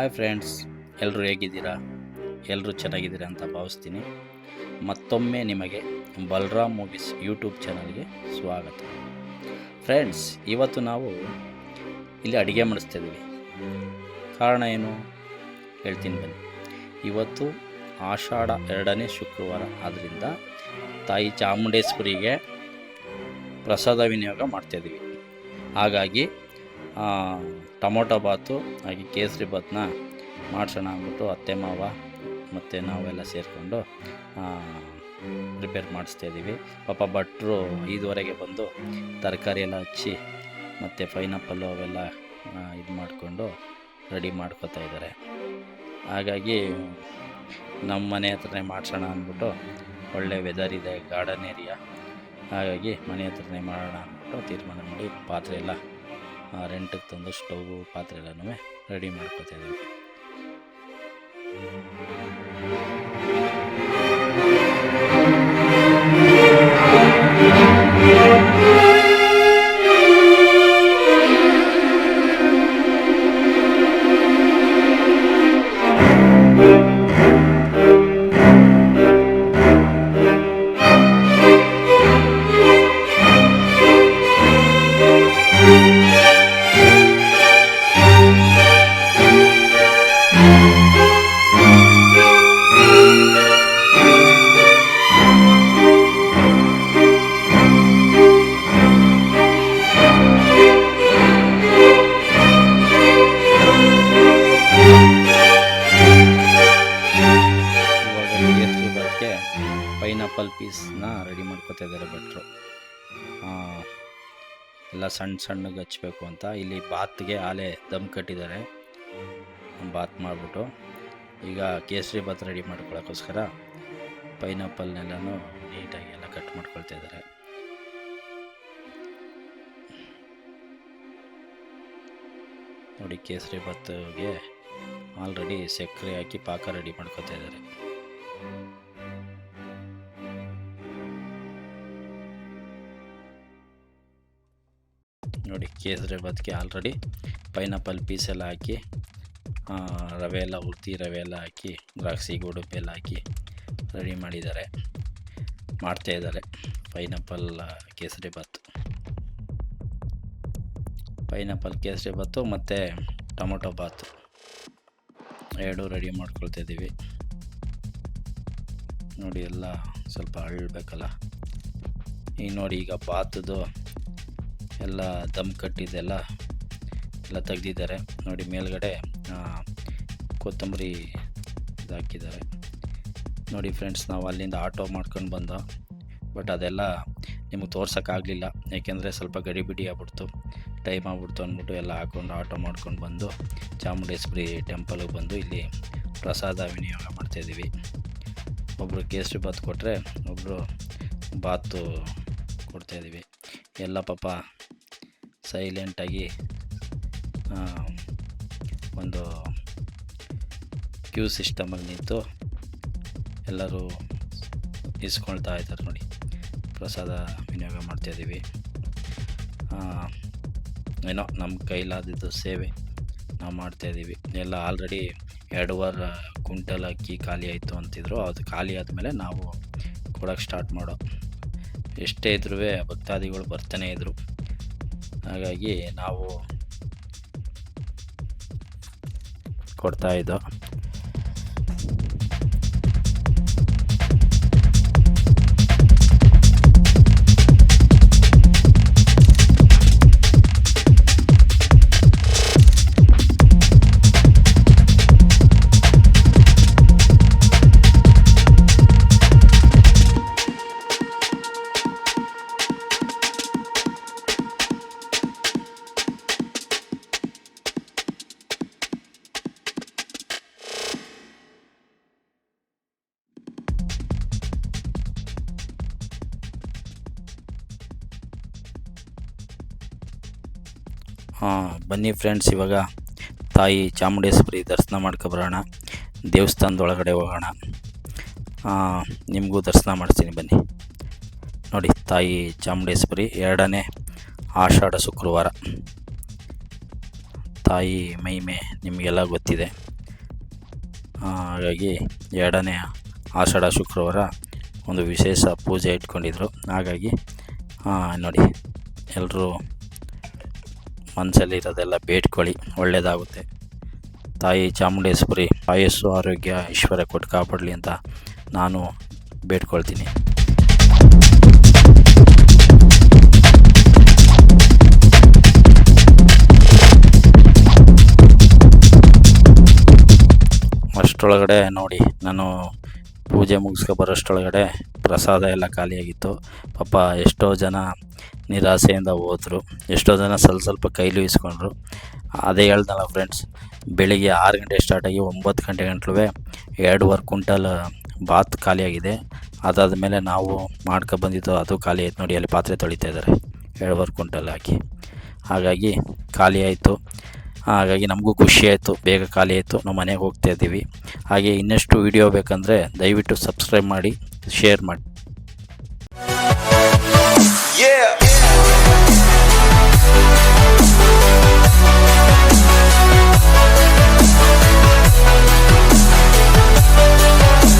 Hi friends ಎಲ್ಲರೂ ಹೇಗಿದ್ದೀರಾ? ಎಲ್ಲರೂ ಚೆನ್ನಾಗಿದ್ದೀರಾ ಅಂತ ಭಾವಿಸ್ತೀನಿ. ಮತ್ತೊಮ್ಮೆ ನಿಮಗೆ ಬಲರಾಮ್ ಮೂವೀಸ್ ಯೂಟ್ಯೂಬ್ ಚಾನಲ್ಗೆ ಸ್ವಾಗತ. ಫ್ರೆಂಡ್ಸ್ ಇವತ್ತು ನಾವು ಇಲ್ಲಿ ಅಡುಗೆ ಮಾಡಿಸ್ತಿದ್ದೀವಿ ಕಾರಣ ಏನು? ಹೇಳ್ತೀನಿ ಬನ್ನಿ. ಇವತ್ತು ಆಷಾಢ ಎರಡನೇ ಶುಕ್ರವಾರ. ಆದ್ದರಿಂದ ತಾಯಿ ಚಾಮುಂಡೇಶ್ವರಿಗೆ ಪ್ರಸಾದ ವಿನಿಯೋಗ ಮಾಡ್ತಾಯಿದ್ದೀವಿ ಹಾಗಾಗಿ ಟೊಮೊಟೊ ಬಾತು, ಹಾಗೆ ಕೇಸರಿ ಬಾತನ್ನ ಮಾಡ್ಸೋಣ ಅಂದ್ಬಿಟ್ಟು ಅತ್ತೆ ಮಾವ ಮತ್ತು ನಾವೆಲ್ಲ ಸೇರಿಕೊಂಡು ಪ್ರಿಪೇರ್ ಮಾಡಿಸ್ತಾ ಇದ್ದೀವಿ. ಪಾಪ ಭಟ್ರು ಐದುವರೆಗೆ ಬಂದು ತರಕಾರಿ ಎಲ್ಲ ಹಚ್ಚಿ ಮತ್ತು ಪೈನಾಪಲ್ಲು ಅವೆಲ್ಲ ಇದು ಮಾಡಿಕೊಂಡು ರೆಡಿ ಮಾಡ್ಕೋತಾ ಇದ್ದಾರೆ. ಹಾಗಾಗಿ ನಮ್ಮ ಮನೆ ಹತ್ರನೇ ಮಾಡ್ಸೋಣ ಅಂದ್ಬಿಟ್ಟು ಒಳ್ಳೆ ವೆದರ್ ಇದೆ ಗಾರ್ಡನ್ ಏರಿಯಾ ಹಾಗಾಗಿ ಮನೆ ಹತ್ರನೇ ಮಾಡೋಣ ಅಂದ್ಬಿಟ್ಟು ತೀರ್ಮಾನ ಮಾಡಿ ಪಾತ್ರೆ ಎಲ್ಲ ರೆಂಟಿಗೆ ತಂದು ಸ್ಟೌವು ಪಾತ್ರೆ ಎಲ್ಲನೂ ರೆಡಿ ಮಾಡ್ಕೊತಾ ಪೈನಾಪಲ್ ಪೀಸ್ನ ರೆಡಿ ಮಾಡ್ಕೊತಾ ಇದ್ದಾರೆ ಭಟ್ರು. ಎಲ್ಲ ಸಣ್ಣ ಸಣ್ಣಗೆ ಹಚ್ಚಬೇಕು ಅಂತ. ಇಲ್ಲಿ ಬಾತ್ಗೆ ಆಲೆ ದಮ್ ಕಟ್ಟಿದ್ದಾರೆ. ಬಾತ್ ಮಾಡಿಬಿಟ್ಟು ಈಗ ಕೇಸರಿ ಬಾತ್ ರೆಡಿ ಮಾಡ್ಕೊಳ್ಳೋಕ್ಕೋಸ್ಕರ ಪೈನಾಪಲ್ನೆಲ್ಲನೂ ನೀಟಾಗಿ ಎಲ್ಲ ಕಟ್ ಮಾಡ್ಕೊಳ್ತಾ ಇದ್ದಾರೆ. ನೋಡಿ ಕೇಸರಿ ಬಾತ್ಗೆ ಆಲ್ರೆಡಿ ಸಕ್ಕರೆ ಹಾಕಿ ಪಾಕ ರೆಡಿ ಮಾಡ್ಕೊತಾ ಇದ್ದಾರೆ. ನೋಡಿ ಕೇಸರಿ ಬಾತ್ಗೆ ಆಲ್ರೆಡಿ ಪೈನಾಪಲ್ ಪೀಸ್ ಎಲ್ಲ ಹಾಕಿ ರವೆ ಎಲ್ಲ ಹುರ್ತಿ ರವೆ ಎಲ್ಲ ಹಾಕಿ, ದ್ರಾಕ್ಷಿ, ಗೋಡಂಬಿ ಎಲ್ಲ ಹಾಕಿ ರೆಡಿ ಮಾಡಿದ್ದಾರೆ. ಮಾಡ್ತಾ ಇದ್ದಾರೆ. ಪೈನಾಪಲ್ ಕೇಸರಿ ಬಾತ್ ಪೈನಾಪಲ್ ಕೇಸರಿ ಬಾತು ಮತ್ತು ಟೊಮೊಟೊ ಬಾತು ಎರಡು ರೆಡಿ ಮಾಡ್ಕೊಳ್ತಾ ಇದ್ದೀವಿ. ನೋಡಿ ಎಲ್ಲ ಸ್ವಲ್ಪ ಅಳ್ಬೇಕಲ್ಲ. ಈಗ ನೋಡಿ ಈಗ ಬಾತದು ಎಲ್ಲ ದಮ್ ಕಟ್ಟಿದ್ದೆಲ್ಲ ಎಲ್ಲ ತೆಗೆದಿದ್ದಾರೆ. ನೋಡಿ, ಮೇಲ್ಗಡೆ ಕೊತ್ತಂಬರಿ ಇದಾಕಿದ್ದಾರೆ ನೋಡಿ ಫ್ರೆಂಡ್ಸ್ ನಾವು ಅಲ್ಲಿಂದ ಆಟೋ ಮಾಡ್ಕೊಂಡು ಬಂದ ಬಟ್ ಅದೆಲ್ಲ ನಿಮಗೆ ತೋರ್ಸೋಕ್ಕಾಗಲಿಲ್ಲ. ಏಕೆಂದರೆ ಸ್ವಲ್ಪ ಗಡಿಬಿಡಿ ಆಗ್ಬಿಡ್ತು. ಟೈಮ್ ಆಗ್ಬಿಡ್ತು ಅಂದ್ಬಿಟ್ಟು ಎಲ್ಲ ಹಾಕ್ಕೊಂಡು ಆಟೋ ಮಾಡ್ಕೊಂಡು ಬಂದು ಚಾಮುಂಡೇಶ್ವರಿ ಟೆಂಪಲ್ಗೆ ಬಂದು ಇಲ್ಲಿ ಪ್ರಸಾದ ವಿನಿಯೋಗ ಮಾಡ್ತಾಯಿದ್ದೀವಿ ಒಬ್ಬರು ಕೇಸರಿ ಬಾತ್ ಕೊಟ್ಟರೆ ಒಬ್ಬರು ಬಾತು ಕೊಡ್ತಾಯಿದ್ದೀವಿ ಎಲ್ಲ ಪಾಪ ಸೈಲೆಂಟಾಗಿ ಒಂದು ಕ್ಯೂ ಸಿಸ್ಟಮಲ್ಲಿ ನಿಂತು ಎಲ್ಲರೂ ಇಸ್ಕೊಳ್ತಾ ಇದ್ದಾರೆ ನೋಡಿ. ಪ್ರಸಾದ ವಿನಿಯೋಗ ಮಾಡ್ತಾಯಿದ್ದೀವಿ ಏನೋ ನಮ್ಮ ಕೈಲಾದಿದ್ದು ಸೇವೆ ನಾವು ಮಾಡ್ತಾಯಿದ್ದೀವಿ ಎಲ್ಲ ಆಲ್ರೆಡಿ ಎರಡೂವರೆ ಕುಂಟಲ್ ಅಕ್ಕಿ ಖಾಲಿ ಆಯಿತು ಅಂತಿದ್ರು. ಅದು ಖಾಲಿ ಆದಮೇಲೆ ನಾವು ಕೊಡೋಕ್ಕೆ ಸ್ಟಾರ್ಟ್ ಮಾಡೋ ಎಷ್ಟೇ ಇದ್ರೂ ಭಕ್ತಾದಿಗಳು ಬರ್ತಾನೆ ಇದ್ರು. ಹಾಗಾಗಿ ನಾವು ಕೊಡ್ತಾ ಹಾಂ, ಬನ್ನಿ ಫ್ರೆಂಡ್ಸ್ ಇವಾಗ ತಾಯಿ ಚಾಮುಂಡೇಶ್ವರಿ ದರ್ಶನ ಮಾಡ್ಕೊಬರೋಣ ದೇವಸ್ಥಾನದ ಒಳಗಡೆ ಹೋಗೋಣ. ನಿಮಗೂ ದರ್ಶನ ಮಾಡಿಸ್ತೀನಿ ಬನ್ನಿ. ನೋಡಿ, ತಾಯಿ ಚಾಮುಂಡೇಶ್ವರಿ ಎರಡನೇ ಆಷಾಢ ಶುಕ್ರವಾರ. ತಾಯಿ ಮಹಿಮೆ ನಿಮಗೆಲ್ಲ ಗೊತ್ತಿದೆ. ಹಾಗಾಗಿ ಎರಡನೇ ಆಷಾಢ ಶುಕ್ರವಾರ ಒಂದು ವಿಶೇಷ ಪೂಜೆ ಇಟ್ಕೊಂಡಿದ್ರು. ಹಾಗಾಗಿ ನೋಡಿ ಎಲ್ಲರೂ ಮನಸ್ಸಲ್ಲಿರೋದೆಲ್ಲ ಬೇಡ್ಕೊಳ್ಳಿ. ಒಳ್ಳೆಯದಾಗುತ್ತೆ ತಾಯಿ ಚಾಮುಂಡೇಶ್ವರಿ, ಆಯಸ್ಸು, ಆರೋಗ್ಯ, ಐಶ್ವರ್ಯ ಕೊಟ್ಟು ಕಾಪಾಡಲಿ ಅಂತ ನಾನು ಬೇಡ್ಕೊಳ್ತೀನಿ. ಅಷ್ಟರೊಳಗಡೆ ನೋಡಿ, ನಾನು ಪೂಜೆ ಮುಗಿಸ್ಕೊ ಬರೋಷ್ಟರೊಳಗಡೆ ಪ್ರಸಾದ ಎಲ್ಲ ಖಾಲಿಯಾಗಿತ್ತು. ಪಾಪ ಎಷ್ಟೋ ಜನ ನಿರಾಸೆಯಿಂದ ಹೋದರು. ಎಷ್ಟೋ ಜನ ಸ್ವಲ್ಪ ಸ್ವಲ್ಪ ಕೈಲೂ ಇಸ್ಕೊಂಡ್ರು ಅದೇ ಹೇಳ್ದಲ್ಲ ಫ್ರೆಂಡ್ಸ್ ಬೆಳಿಗ್ಗೆ ಆರು ಗಂಟೆ ಸ್ಟಾರ್ಟಾಗಿ ಒಂಬತ್ತು ಗಂಟೆ ಗಂಟ್ಲೂ ಎರಡೂವರೆ ಕುಂಟಲ್ ಬಾತ್ ಖಾಲಿಯಾಗಿದೆ. ಅದಾದ ಮೇಲೆ ನಾವು ಮಾಡ್ಕೊ ಬಂದಿದ್ದು ಅದು ಖಾಲಿ ಆಯ್ತು ನೋಡಿ, ಅಲ್ಲಿ ಪಾತ್ರೆ ತೊಳಿತಾ ಇದ್ದಾರೆ. ಎರಡೂವರೆ ಕುಂಟಲ್ ಹಾಕಿ. ಹಾಗಾಗಿ ಖಾಲಿ ಆಯಿತು. ಹಾಗಾಗಿ ನಮಗೂ ಖುಷಿ ಆಯಿತು. ಬೇಗ ಖಾಲಿ ಆಯಿತು. ನಾವು ಮನೆಗೆ ಹೋಗ್ತಾ ಇದ್ದೀವಿ. ಹಾಗೆ ಇನ್ನಷ್ಟು ವಿಡಿಯೋ ಬೇಕಂದರೆ ದಯವಿಟ್ಟು ಸಬ್ಸ್ಕ್ರೈಬ್ ಮಾಡಿ ಶೇರ್ ಮಾಡಿ.